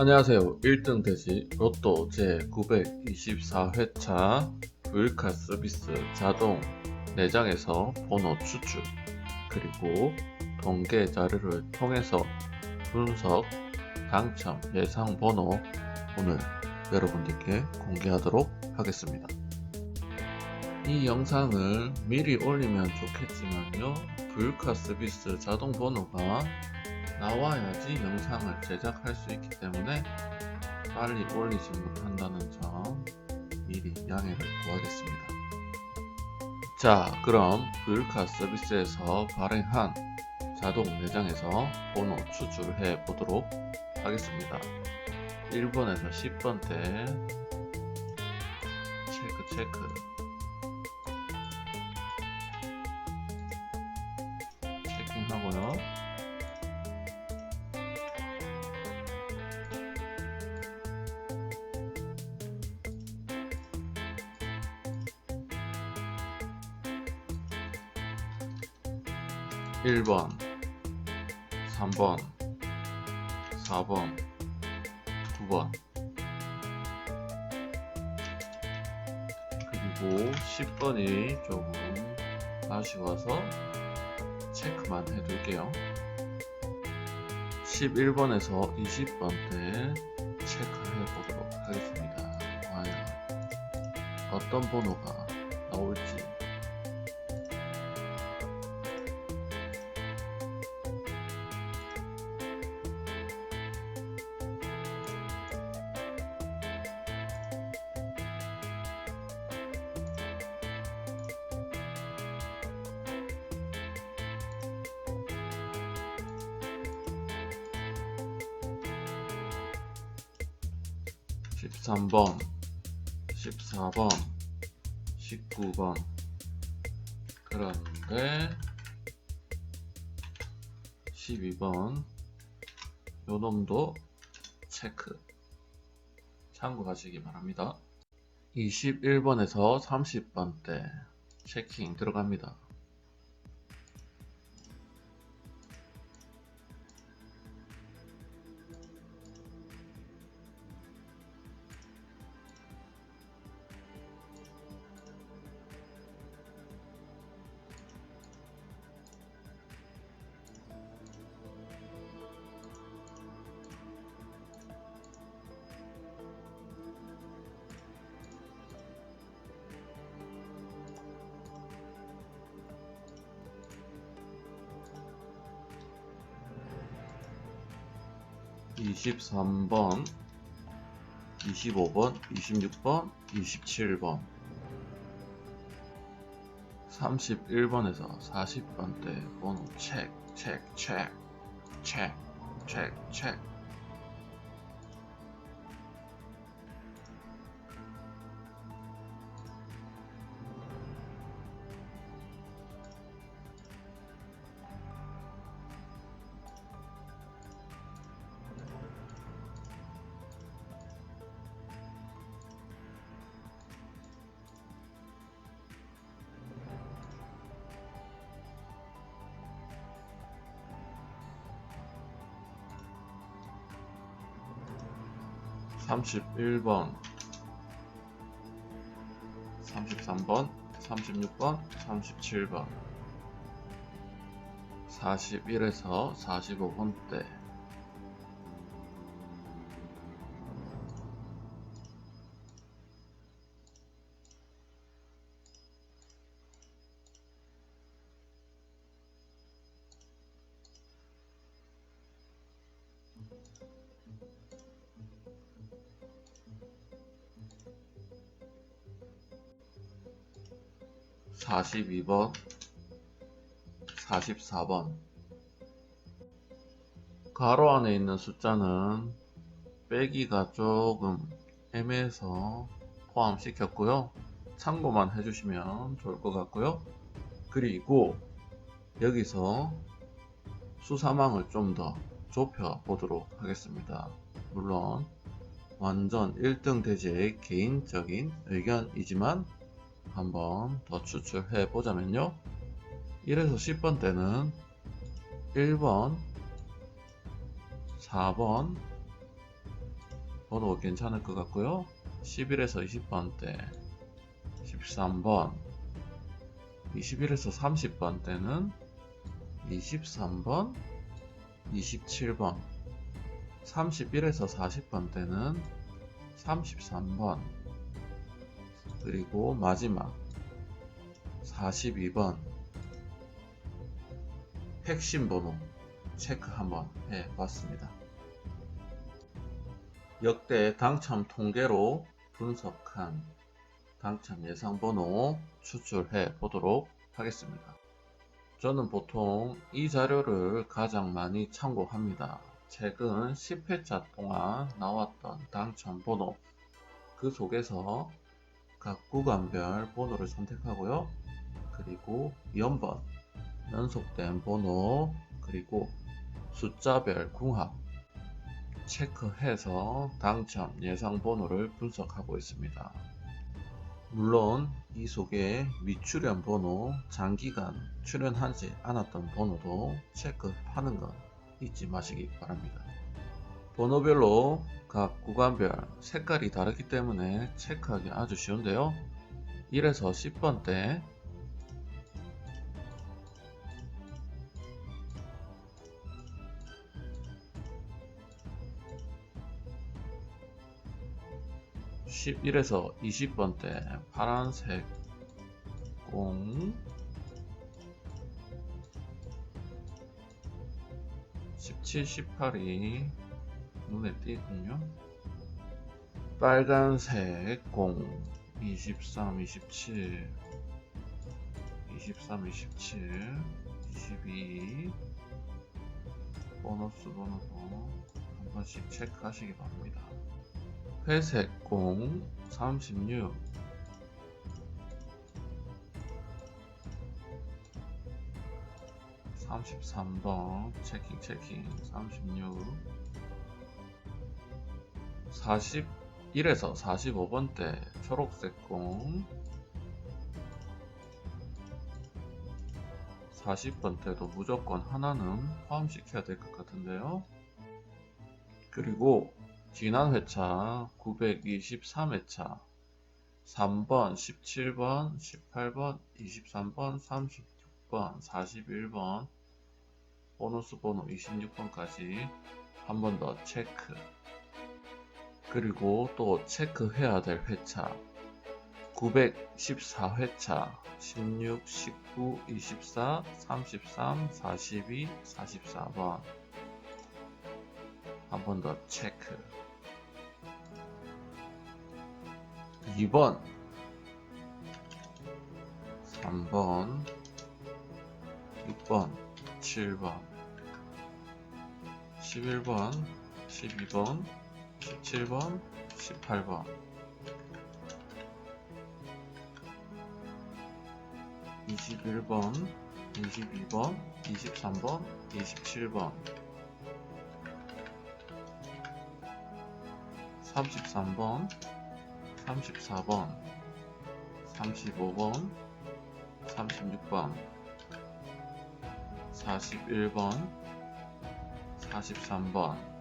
안녕하세요. 1등 돼지 로또 제924회차 부일카 서비스 자동 내장에서 번호 추출 그리고 통계 자료를 통해서 분석 당첨 예상 번호 오늘 여러분들께 공개하도록 하겠습니다. 이 영상을 미리 올리면 좋겠지만요. 부일카 서비스 자동 번호가 나와야지 영상을 제작할 수 있기 때문에 빨리 올리지 못한다는 점 미리 양해를 구하겠습니다. 자, 그럼 부일카 서비스에서 발행한 자동 내장에서 번호 추출해 보도록 하겠습니다. 1번에서 10번 때 체크 체크 체킹하고요. 1번, 3번, 4번, 9번. 그리고 10번이 조금 아쉬워서 체크만 해둘게요. 11번에서 20번 때 체크해 보도록 하겠습니다. 과연 어떤 번호가 나올지. 13번, 14번, 19번. 그런데 12번 요 놈도 체크 참고하시기 바랍니다. 21번에서 30번 때 체킹 들어갑니다. 이십삼 번, 이십오 번, 이십육 번, 이십칠 번, 삼십일 번에서 사십 번때 번호. 체크, 체크, 체크, 체크, 체크, 체크. 31번, 33번, 36번, 37번. 41에서 45번 대. 42번 44번. 가로 안에 있는 숫자는 빼기가 조금 애매해서 포함시켰고요. 참고만 해주시면 좋을 것 같고요. 그리고 여기서 수사망을 좀 더 좁혀 보도록 하겠습니다. 물론 완전 1등 대제의 개인적인 의견이지만 한번 더 추출해 보자면요. 1에서 10번 때는 1번, 4번, 번호 괜찮을 것 같고요. 11에서 20번대, 13번, 21에서 30번대는 23번, 27번, 31에서 40번대는 33번, 그리고 마지막 42번 핵심 번호 체크 한번 해 봤습니다. 역대 당첨 통계로 분석한 당첨 예상 번호 추출해 보도록 하겠습니다. 저는 보통 이 자료를 가장 많이 참고합니다. 최근 10회차 동안 나왔던 당첨 번호 그 속에서 각 구간별 번호를 선택하고요. 그리고 연번, 연속된 번호, 그리고 숫자별 궁합 체크해서 당첨 예상 번호를 분석하고 있습니다. 물론 이 속에 미출연 번호, 장기간 출연하지 않았던 번호도 체크하는 건 잊지 마시기 바랍니다. 번호별로 각 구간별 색깔이 다르기 때문에 체크하기 아주 쉬운데요. 1에서 10번 때 (11에서 20번) 때 파란색 공. 17, 18이 눈에 띄군요. 빨간색 공 23, 27, 23, 27, 22 보너스 번호도 한 번씩 체크하시기 바랍니다. 회색 공 36, 33번. 체킹 체킹. 36 41에서 45번 때 초록색 공 40번 때도 무조건 하나는 포함시켜야 될 것 같은데요 그리고 지난 회차 923회차 3번, 17번, 18번, 23번, 36번, 41번 보너스 번호 26번까지 한 번 더 체크. 그리고 또 체크해야 될 회차. 914회차. 16, 19, 24, 33, 42, 44번. 한 번 더 체크. 2번. 3번. 6번. 7번. 11번. 12번 17번 18번. 21번 22번 23번 27번. 33번 34번 35번 36번. 41번 43번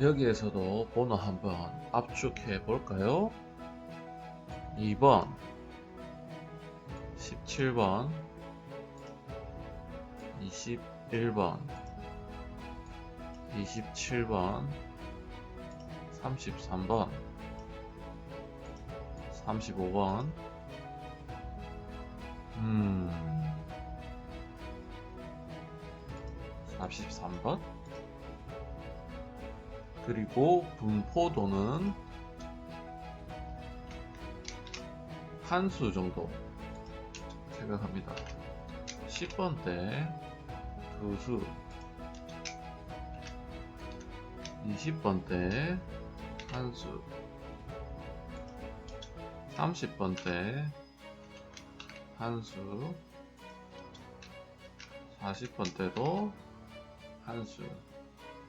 여기에서도 번호 한번 압축해 볼까요? 2번 17번 21번 27번 33번 35번 음 43번 그리고 분포도는 한 수 정도 생각합니다. 10번 때 두 수 20번 때 한 수 30번 때 한 수 40번 때도 한 수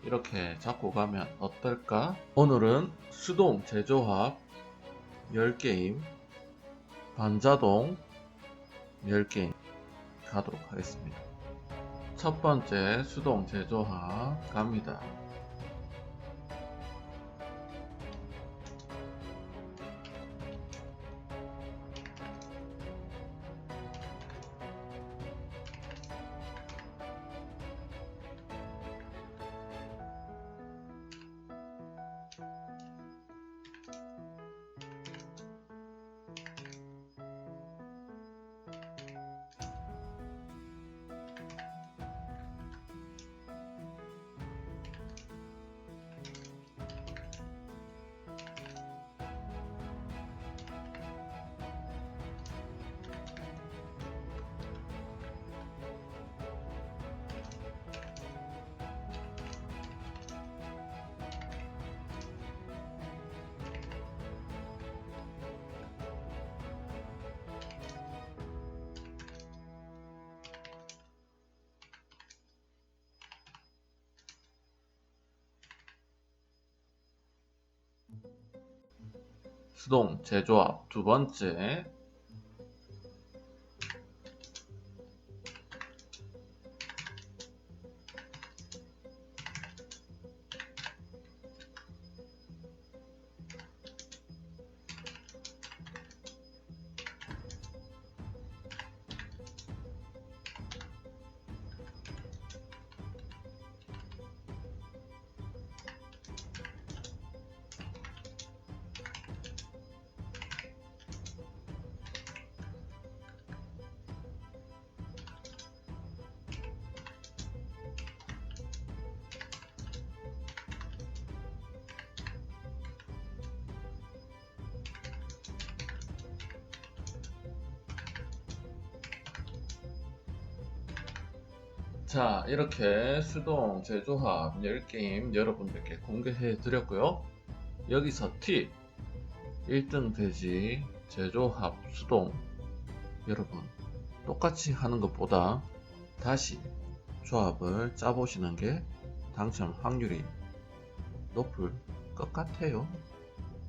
이렇게 잡고 가면 어떨까? 오늘은 수동 제조합 10게임 반자동 10게임 가도록 하겠습니다 첫 번째 수동 제조합 갑니다 수동 제조합 두 번째 자 이렇게 수동 제조합 10게임 여러분들께 공개해 드렸고요. 여기서 팁 1등 돼지 제조합 수동. 여러분 똑같이 하는 것보다 다시 조합을 짜보시는 게 당첨 확률이 높을 것 같아요.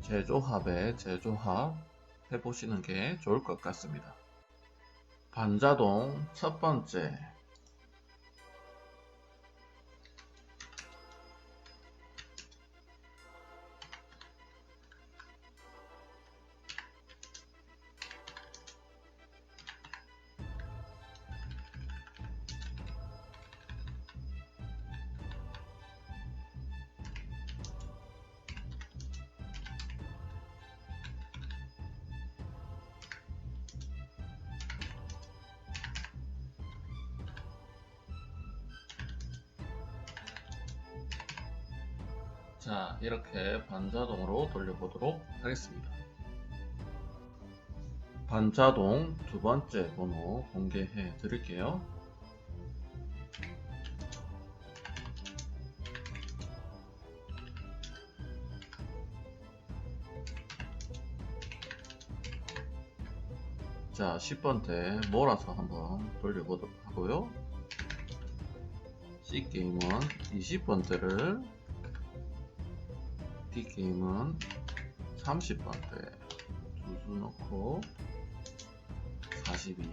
제조합에 제조합 해보시는 게 좋을 것 같습니다. 반자동 첫 번째 자 이렇게 반자동으로 돌려보도록 하겠습니다. 반자동 두 번째 번호 공개해 드릴게요. 자 10번째 몰아서 한번 돌려보도록 하고요. C게임은 20번째를 D게임은 30번째 두수 넣고 42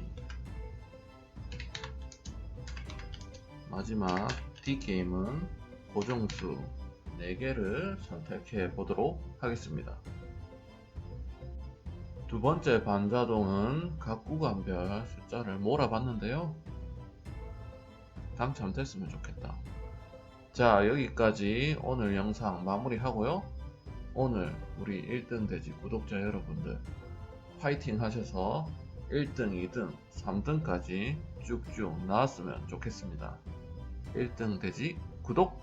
마지막 D게임은 고정수 4개를 선택해 보도록 하겠습니다. 두 번째 반자동은 각 구간별 숫자를 몰아봤는데요. 당첨됐으면 좋겠다. 자 여기까지 오늘 영상 마무리 하고요 오늘 우리 1등 돼지 구독자 여러분들 파이팅 하셔서 1등 2등 3등까지 쭉쭉 나왔으면 좋겠습니다. 1등 돼지 구독